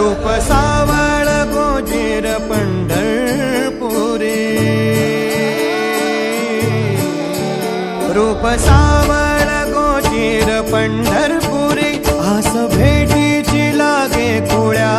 रूप सावळ गोजेर पंढरपुरी. रूप सावळ गोजेर पंढरपुरी. आस भेटीची लागे कुळ्या